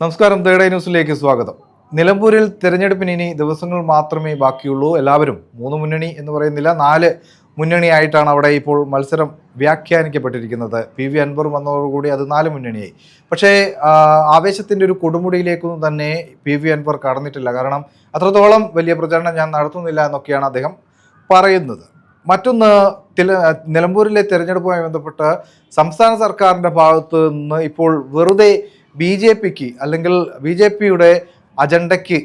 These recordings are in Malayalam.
നമസ്കാരം തേർഡ് ന്യൂസിലേക്ക് സ്വാഗതം. നിലമ്പൂരിൽ തെരഞ്ഞെടുപ്പിന് ഇനി ദിവസങ്ങൾ മാത്രമേ ബാക്കിയുള്ളൂ. എല്ലാവരും മൂന്ന് മുന്നണി എന്ന് പറയുന്നില്ല നാല് മുന്നണിയായിട്ടാണ് അവിടെ ഇപ്പോൾ മത്സരം വ്യാഖ്യാനിക്കപ്പെട്ടിരിക്കുന്നത്. പി വി അൻവർ വന്നതോടുകൂടി അത് നാല് മുന്നണിയായി. പക്ഷേ ആവേശത്തിന്റെ ഒരു കൊടുമുടിയിലേക്കൊന്നും തന്നെ പി വി അൻവർ കടന്നിട്ടില്ല. കാരണം അത്രത്തോളം വലിയ പ്രചാരണം ഞാൻ നടത്തുന്നില്ല എന്നൊക്കെയാണ് അദ്ദേഹം പറയുന്നത്. മറ്റൊന്ന് നിലമ്പൂരിലെ തിരഞ്ഞെടുപ്പുമായി ബന്ധപ്പെട്ട് സംസ്ഥാന സർക്കാരിന്റെ ഭാഗത്തു നിന്ന് ഇപ്പോൾ വെറുതെ ബി ജെ പിക്ക് അല്ലെങ്കിൽ ബി ജെ പിയുടെ അജണ്ടയ്ക്ക്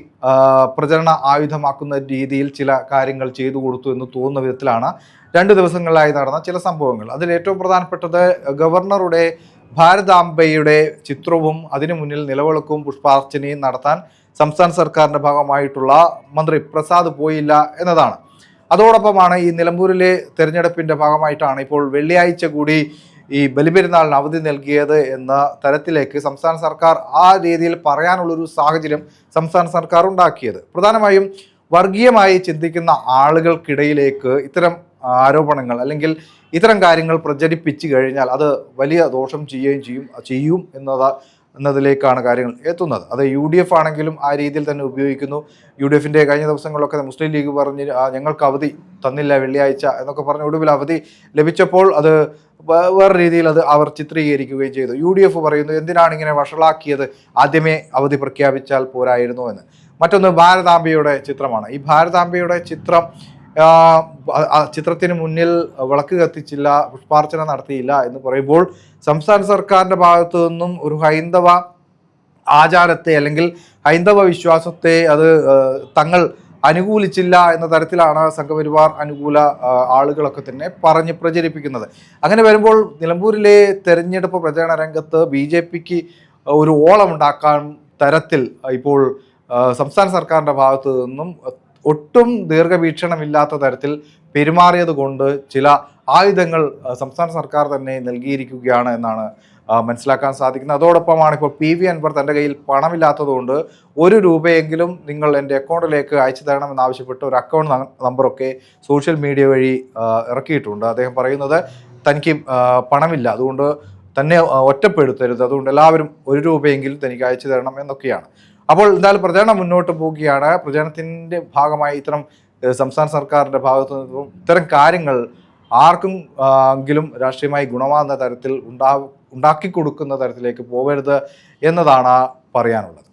പ്രചരണ ആയുധമാക്കുന്ന രീതിയിൽ ചില കാര്യങ്ങൾ ചെയ്തു കൊടുത്തു എന്ന് തോന്നുന്ന വിധത്തിലാണ് രണ്ട് ദിവസങ്ങളിലായി നടന്ന ചില സംഭവങ്ങൾ. അതിൽ ഏറ്റവും പ്രധാനപ്പെട്ടത് ഗവർണറുടെ ഭാരതാംബയുടെ ചിത്രവും അതിനു മുന്നിൽ നിലവിളക്കും പുഷ്പാർച്ചനയും നടത്താൻ സംസ്ഥാന സർക്കാരിന്റെ ഭാഗമായിട്ടുള്ള മന്ത്രി പ്രസാദ് പോയില്ല എന്നതാണ്. അതോടൊപ്പമാണ് ഈ നിലമ്പൂരിലെ തെരഞ്ഞെടുപ്പിന്റെ ഭാഗമായിട്ടാണ് ഇപ്പോൾ വെള്ളിയാഴ്ച കൂടി ഈ ബലിപെരുന്നാളിന് അവധി നൽകിയത് എന്ന തരത്തിലേക്ക് സംസ്ഥാന സർക്കാർ ആ രീതിയിൽ പറയാനുള്ളൊരു സാഹചര്യം സംസ്ഥാന സർക്കാർ ഉണ്ടാക്കിയത്. പ്രധാനമായും വർഗീയമായി ചിന്തിക്കുന്ന ആളുകൾക്കിടയിലേക്ക് ഇത്തരം ആരോപണങ്ങൾ അല്ലെങ്കിൽ ഇത്തരം കാര്യങ്ങൾ പ്രചരിപ്പിച്ചു കഴിഞ്ഞാൽ അത് വലിയ ദോഷം ചെയ്യുകയും ചെയ്യും ചെയ്യും എന്നത് എന്നതിലേക്കാണ് കാര്യങ്ങൾ എത്തുന്നത്. അത് യു ഡി എഫ് ആണെങ്കിലും ആ രീതിയിൽ തന്നെ ഉപയോഗിക്കുന്നു. യു ഡി എഫിന്റെ കഴിഞ്ഞ ദിവസങ്ങളിലൊക്കെ മുസ്ലിം ലീഗ് പറഞ്ഞ് ഞങ്ങൾക്ക് അവധി തന്നില്ല വെള്ളിയാഴ്ച എന്നൊക്കെ പറഞ്ഞ് ഒടുവിൽ അവധി ലഭിച്ചപ്പോൾ അത് വേറെ രീതിയിൽ അത് അവർ ചിത്രീകരിക്കുകയും ചെയ്തു. യു ഡി എഫ് പറയുന്നു എന്തിനാണ് ഇങ്ങനെ വഷളാക്കിയത്? ആദ്യമേ അവധി പ്രഖ്യാപിച്ചാൽ പോരായിരുന്നു എന്ന്. മറ്റൊന്ന് ഭാരതാംബയുടെ ചിത്രമാണ്. ഈ ഭാരതാംബയുടെ ചിത്രം ചിത്രത്തിന് മുന്നിൽ വിളക്ക് കത്തിച്ചില്ല പുഷ്പാർച്ചന നടത്തിയില്ല എന്ന് പറയുമ്പോൾ സംസ്ഥാന സർക്കാരിന്റെ ഭാഗത്തു നിന്നും ഒരു ഹൈന്ദവ ആചാരത്തെ അല്ലെങ്കിൽ ഹൈന്ദവ വിശ്വാസത്തെ അത് തങ്ങൾ അനുകൂലിച്ചില്ല എന്ന തരത്തിലാണ് സംഘപരിവാർ അനുകൂല ആളുകളൊക്കെ തന്നെ പറഞ്ഞ് പ്രചരിപ്പിക്കുന്നത്. അങ്ങനെ വരുമ്പോൾ നിലമ്പൂരിലെ തെരഞ്ഞെടുപ്പ് പ്രചരണ രംഗത്ത് ബി ജെ പിക്ക് ഒരു ഓളമുണ്ടാക്കാൻ തരത്തിൽ ഇപ്പോൾ സംസ്ഥാന സർക്കാരിന്റെ ഭാഗത്തു നിന്നും ഒട്ടും ദീർഘവീക്ഷണമില്ലാത്ത തരത്തിൽ പെരുമാറിയത് കൊണ്ട് ചില ആയുധങ്ങൾ സംസ്ഥാന സർക്കാർ തന്നെ നൽകിയിരിക്കുകയാണ് എന്നാണ് മനസ്സിലാക്കാൻ സാധിക്കുന്നത്. അതോടൊപ്പമാണ് ഇപ്പോൾ പി വി അൻവർ തന്റെ കയ്യിൽ പണമില്ലാത്തതുകൊണ്ട് ഒരു രൂപയെങ്കിലും നിങ്ങൾ എന്റെ അക്കൗണ്ടിലേക്ക് അയച്ചു തരണമെന്ന് ആവശ്യപ്പെട്ട് ഒരു അക്കൗണ്ട് നമ്പറൊക്കെ സോഷ്യൽ മീഡിയ വഴി ഇറക്കിയിട്ടുണ്ട്. അദ്ദേഹം പറയുന്നത് തനിക്ക് പണമില്ല. അതുകൊണ്ട് തന്നെ ഒറ്റപ്പെടുത്തരുത്. അതുകൊണ്ട് എല്ലാവരും ഒരു രൂപയെങ്കിലും തനിക്ക് അയച്ചു തരണം എന്നൊക്കെയാണ്. അപ്പോൾ എന്തായാലും പ്രചരണം മുന്നോട്ട് പോവുകയാണ്. പ്രചരണത്തിന്റെ ഭാഗമായി ഇത്തരം സംസ്ഥാന സർക്കാരിന്റെ ഭാഗത്തു നിന്നും ഇത്തരം കാര്യങ്ങൾ ആർക്കും എങ്കിലും രാഷ്ട്രീയമായി ഗുണമാകുന്ന തരത്തിൽ ഉണ്ടാ ഉണ്ടാക്കി കൊടുക്കുന്ന തരത്തിലേക്ക് പോകരുത് എന്നതാണ് പറയാനുള്ളത്.